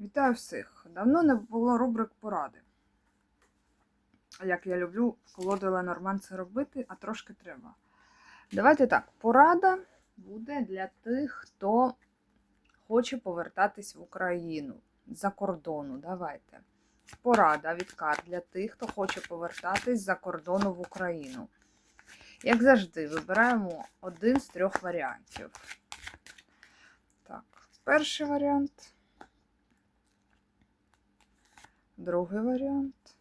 Вітаю всіх! Давно не було рубрик поради. Як я люблю колоду Ленорман це робити, а трошки треба. Давайте так, порада буде для тих, хто хоче повертатись в Україну з-за кордону. Давайте. Порада від карт для тих, хто хоче повертатись з-за кордону в Україну. Як завжди, вибираємо один з трьох варіантів. Так, перший варіант. Другий варіант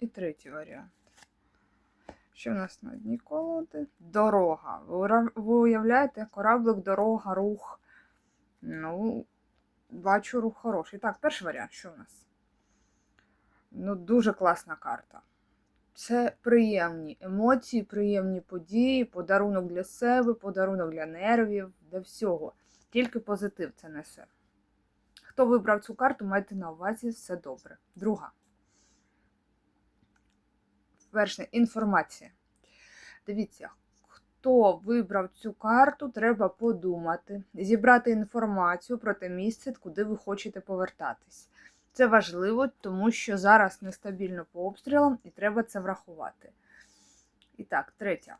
і третій варіант. Що в нас на дні колоди? Дорога. Ви уявляєте, кораблик, дорога, рух. Ну, бачу рух хороший. Так, перший варіант, що в нас? Ну, дуже класна карта. Це приємні емоції, приємні події, подарунок для себе, подарунок для нервів, для всього. Тільки позитив це несе. Хто вибрав цю карту, майте на увазі все добре. Друга. Перша інформація. Дивіться, хто вибрав цю карту, треба подумати, зібрати інформацію про те місце, куди ви хочете повертатись. Це важливо, тому що зараз нестабільно по обстрілам і треба це врахувати. І так, третя.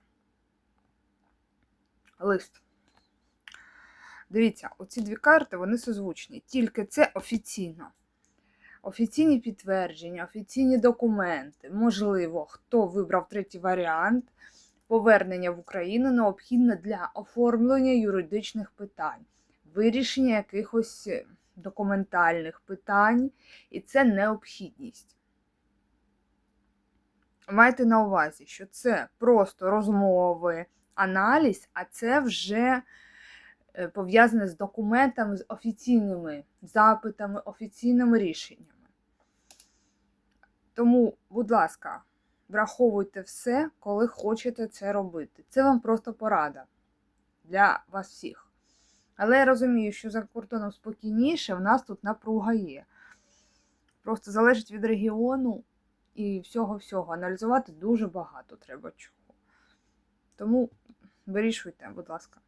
Лист. Дивіться, оці дві карти вони созвучні. Тільки це офіційно. Офіційні підтвердження, офіційні документи. Можливо, хто вибрав третій варіант, повернення в Україну необхідне для оформлення юридичних питань, вирішення якихось е, документальних питань, і це необхідність. Майте на увазі, що це просто розмови, аналіз, а це вже пов'язане з документами, з офіційними запитами, офіційними рішеннями. Тому, будь ласка, враховуйте все, коли хочете це робити. Це вам просто порада для вас всіх. Але я розумію, що за кордоном спокійніше, в нас тут напруга є. Просто залежить від регіону і всього-всього. Аналізувати дуже багато треба чого. Тому вирішуйте, будь ласка.